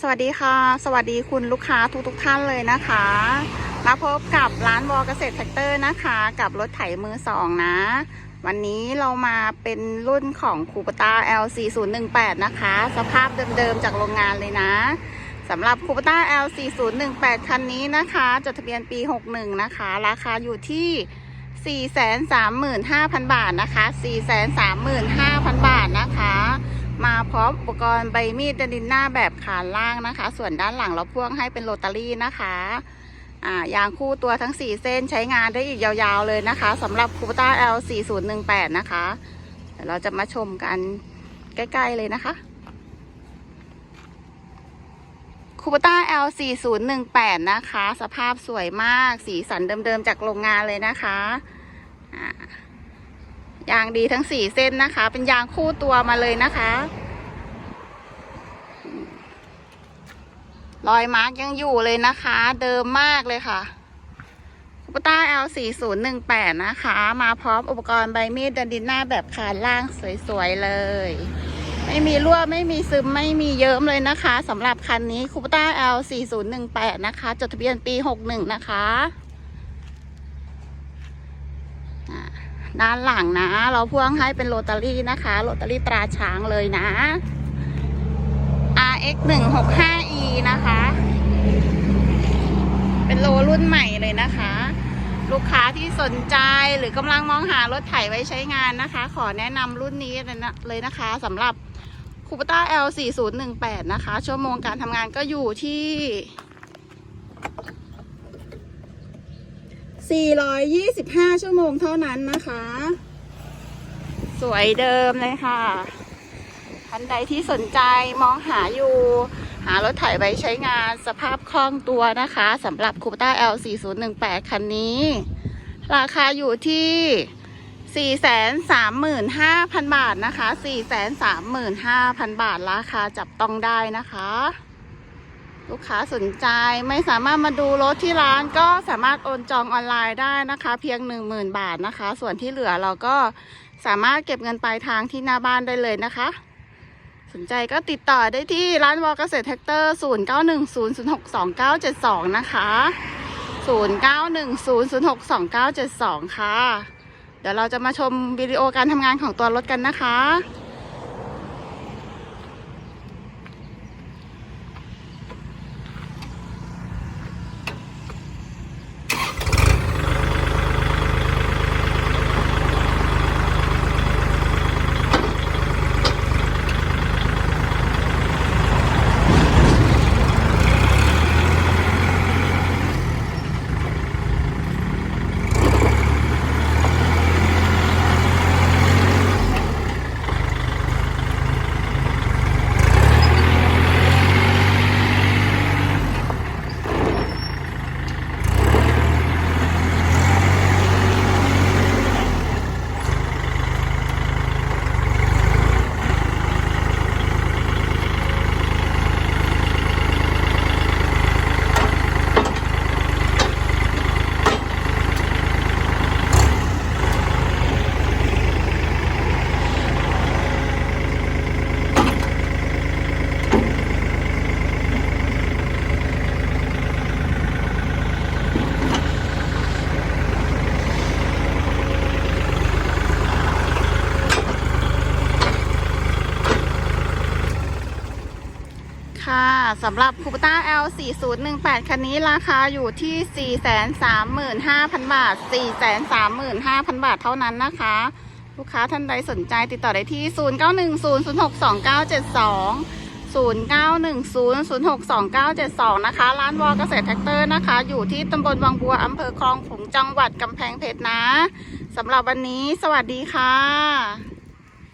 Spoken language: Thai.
สวัสดีค่ะ สวัสดีคุณลูกค้าทุกทุกท่านเลยนะคะ มาพบกับร้านวอเกษตรแท็กเตอร์นะคะ กับรถไถมือสองนะ วันนี้เรามาเป็นรุ่นของคูปต้า L4018 นะคะ สภาพเดิมๆจากโรงงานเลยนะสำหรับคูปต้า L4018 คันนี้นะคะ จดทะเบียนปี 61 นะคะ ราคาอยู่ที่ 435,000 บาทนะคะ 435,000 บาทนะคะ มาพร้อมอุปกรณ์ใบมีดดินหน้าแบบขานล่างนะคะ ส่วนด้านหลังเราพ่วงให้เป็นโรตารี่นะคะอ่ายางคู่ตัวทั้ง 4 เส้นใช้งานได้อีกยาวๆเลยนะคะสำหรับคูปต้า L4018 นะคะเดี๋ยวเราจะมาชมกันใกล้ๆเลยนะคะคูปต้า L4018 นะคะ สภาพสวยมาก สีสันเดิมๆจากโรงงานเลยนะคะอ่า ยางดีทั้งสี่เส้นนะคะ เป็นยางคู่ตัวมาเลยนะคะ รอยมาร์กยังอยู่เลยนะคะ เดิมมากเลยค่ะคูปต้า L4018 นะคะ มาพร้อมอุปกรณ์ใบมีดดันดินหน้าแบบคานล่างสวยๆเลย ไม่มีรั่วไม่มีซึมไม่มีเยิ้มเลยนะคะสำหรับคันนี้คูปต้า L4018 นะคะ จดทะเบียนปี 61 นะคะ ด้านหลังนะ เราพ่วงให้เป็นโรตารี่นะคะ โรตารี่ตราช้างเลยนะ RX 1 6 5 E นะคะ เป็นโลรุ่นใหม่เลยนะคะ ลูกค้าที่สนใจหรือกำลังมองหารถไถไว้ใช้งานนะคะ ขอแนะนำรุ่นนี้เลยนะคะสำหรับคูปต้า L 4 0 1 8นะคะ ชั่วโมงการทำงานก็อยู่ที่ 425 ชั่วโมงเท่านั้นนะคะ สวยเดิมเลยค่ะท่านใดที่สนใจมองหาอยู่ หารถไถไว้ใช้งานสภาพคล่องตัวนะคะสำหรับคูปต้า L4018 คันนี้ ราคาอยู่ที่ 435,000 บาทนะคะ 435,000 บาทราคาจับต้องได้นะคะ ลูกค้าสนใจไม่สามารถมาดูรถที่ร้านก็สามารถโอนจองออนไลน์ได้นะคะ เพียง 10,000 บาทนะคะ ส่วนที่เหลือเราก็สามารถเก็บเงินปลายทางที่หน้าบ้านได้เลยนะคะ สนใจก็ติดต่อได้ที่ร้านวอลเกษตรแท็กเตอร์0910062972 นะคะ 0910062972 ค่ะ เดี๋ยวเราจะมาชมวิดีโอการทำงานของตัวรถกันนะคะ ค่ะ สำหรับคูปต้า L 4018คันนี้ราคาอยู่ที่ 435,000 บาท 435,000 บาทเท่านั้นนะคะ ลูกค้าท่านใดสนใจติดต่อได้ที่ 0910062972 0910062972 นะคะ ร้านวอเกษตรแท็กเตอร์นะคะ อยู่ที่ตำบลวังบัวอำเภอคลองขลุงจังหวัดกำแพงเพชรนะสำหรับวันนี้ สวัสดีค่ะ